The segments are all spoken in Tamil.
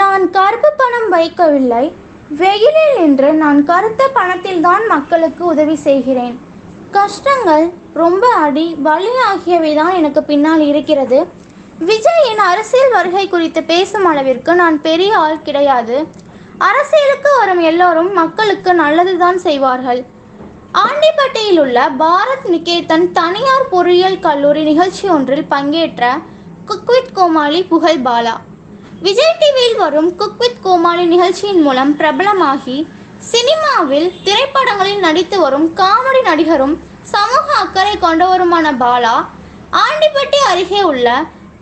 நான் கருப்பு பணம் வைக்கவில்லை. வெயிலில் என்று நான் கருத்த பணத்தில்தான் மக்களுக்கு உதவி செய்கிறேன். கஷ்டங்கள் ரொம்ப அடி வலி ஆகியவை தான் எனக்கு பின்னால் இருக்கிறது. விஜயின் அரசியல் வருகை குறித்து பேசும் அளவிற்கு நான் பெரிய ஆள் கிடையாது. அரசியலுக்கு வரும் எல்லோரும் மக்களுக்கு நல்லதுதான் செய்வார்கள். ஆண்டிப்பட்டியில் உள்ள பாரத் நிகேதன் தனியார் பொறியியல் கல்லூரி நிகழ்ச்சி ஒன்றில் பங்கேற்ற குக்வித் கோமாளி புகழ் பாலா. விஜய் டிவியில் வரும் குக் வித் கோமாளி நிகழ்ச்சியின் மூலம் பிரபலமாகி சினிமாவில் திரைப்படங்களில் நடித்து வரும் காமெடி நடிகரும் சமூக அக்கறை கொண்டவருமான பாலா ஆண்டிப்பட்டி அருகே உள்ள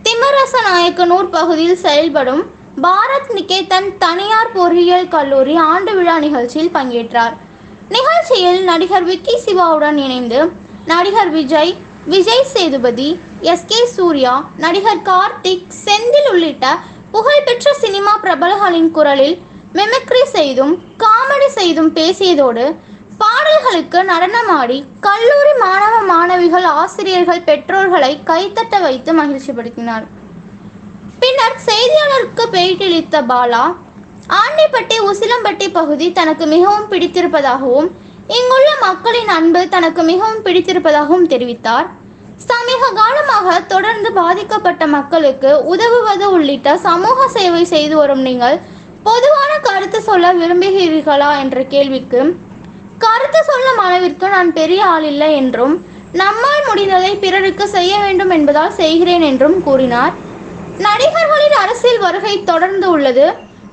திமரச நாயக்கனூர் பகுதியில் செயல்படும் பாரத் நிகேதன் தனியார் பொறியியல் கல்லூரி ஆண்டு விழா நிகழ்ச்சியில் பங்கேற்றார். நிகழ்ச்சியில் நடிகர் விக்கி சிவாவுடன் இணைந்து நடிகர் விஜய் விஜய் சேதுபதி எஸ் கே சூர்யா நடிகர் கார்த்திக் செந்தில் உள்ளிட்ட புகழ்பெற்ற சினிமா பிரபலங்களின் குரலில் மெமக்ரி செய்தும் காமெடி செய்தும் பேசியதோடு பாடல்களுக்கு நடனமாடி கல்லூரி மாணவ மாணவிகள் ஆசிரியர்கள் பெற்றோர்களை கைத்தட்ட வைத்து மகிழ்ச்சிப்படுத்தினார். பின்னர் செய்தியாளருக்கு பேட்டியளித்த பாலா ஆண்டிப்பட்டி உசிலம்பட்டி பகுதி தனக்கு மிகவும் பிடித்திருப்பதாகவும் இங்குள்ள மக்களின் அன்பு தனக்கு மிகவும் பிடித்திருப்பதாகவும் தெரிவித்தார். சமீப காலமாக தொடர்ந்து பாதிக்கப்பட்ட மக்களுக்கு உதவுவது உள்ளிட்ட சமூக சேவை செய்து வரும் நீங்கள் பொதுவான கருத்து சொல்ல விரும்புகிறீர்களா என்ற கேள்விக்கு கருத்து சொல்லும் அளவிற்கு நான் பெரிய ஆள் இல்லை என்றும் நம்மால் முடிந்ததை பிறருக்கு செய்ய வேண்டும் என்பதால் செய்கிறேன் என்றும் கூறினார். நடிகர்களின் அரசியல் வருகை தொடர்ந்து உள்ளது.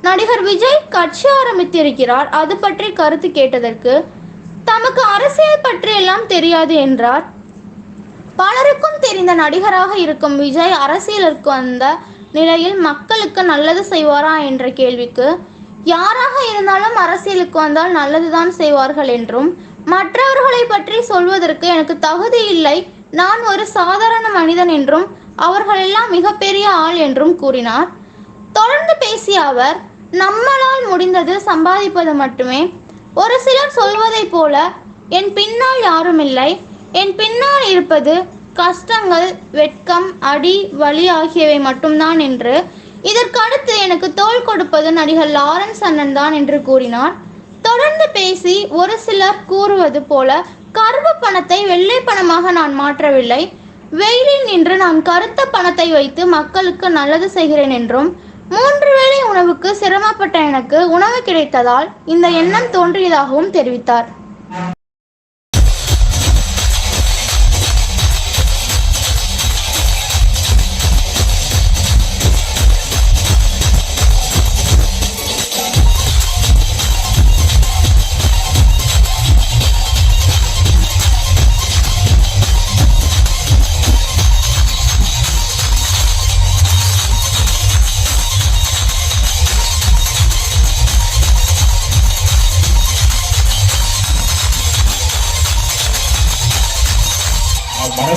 நடிகர் விஜய் கட்சி ஆரம்பித்திருக்கிறார். அது பற்றி கருத்து கேட்டதற்கு தமக்கு அரசியல் பற்றி எல்லாம் தெரியாது என்றார். பலருக்கும் தெரிந்த நடிகராக இருக்கும் விஜய் அரசியலுக்கு வந்த நிலையில் மக்களுக்கு நல்லது செய்வாரா என்ற கேள்விக்கு யாராக இருந்தாலும் அரசியலுக்கு வந்தால் நல்லதுதான் செய்வார்கள் என்றும் மற்றவர்களை பற்றி சொல்வதற்கு எனக்கு தகுதி இல்லை. நான் ஒரு சாதாரண மனிதன் என்றும் அவர்களெல்லாம் மிகப்பெரிய ஆள் என்றும் கூறினார். தொடர்ந்து பேசிய அவர் நம்மளால் முடிந்தது சம்பாதிப்பது மட்டுமே. ஒரு சிலர் சொல்வதைப் போல என் பின்னால் யாரும் இல்லை. என் பின்னால் இருப்பது கஷ்டங்கள் வெட்கம் அடி வலி ஆகியவை மட்டும்தான் என்று. இதற்கடுத்து எனக்கு தோள் கொடுப்பது நடிகர் லாரன்ஸ் அண்ணன் தான் என்று கூறினார். தொடர்ந்து பேசி ஒரு சிலர் கூறுவது போல கருப்பு பணத்தை வெள்ளை பணமாக நான் மாற்றவில்லை. வெயிலில் நின்று நான் கருத்த பணத்தை வைத்து மக்களுக்கு நல்லது செய்கிறேன் என்றும் மூன்று வேளை உணவுக்கு சிரமப்பட்ட எனக்கு உணவு கிடைத்ததால் இந்த எண்ணம் தோன்றியதாகவும் தெரிவித்தார்.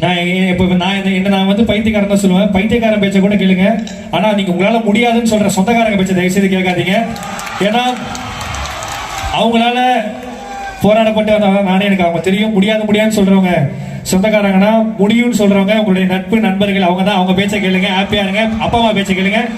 நான் இப்போ நான் என்ன- என்ன நான் வந்து பைத்தியக்காரன் தான் சொல்லுவேன். பைத்தியக்காரன் பேச்சை கூட கேளுங்க. ஆனால் நீங்கள் உங்களால் முடியாதுன்னு சொல்கிற சொந்தக்காரங்க பேச்சை தயவுசெய்து கேட்காதீங்க. ஏன்னா அவங்களால போராடப்பட்டு வந்தவங்க நானே எனக்கு அவங்க தெரியும். முடியாது முடியாதுன்னு சொல்கிறவங்க சொந்தக்காரங்கன்னா முடியும்னு சொல்கிறவங்க உங்களுடைய நட்பு நண்பர்கள் அவங்க தான் அவங்க பேச்சை கேளுங்க ஹாப்பியாக இருங்க. அப்பா அம்மா பேச்சை கேளுங்க.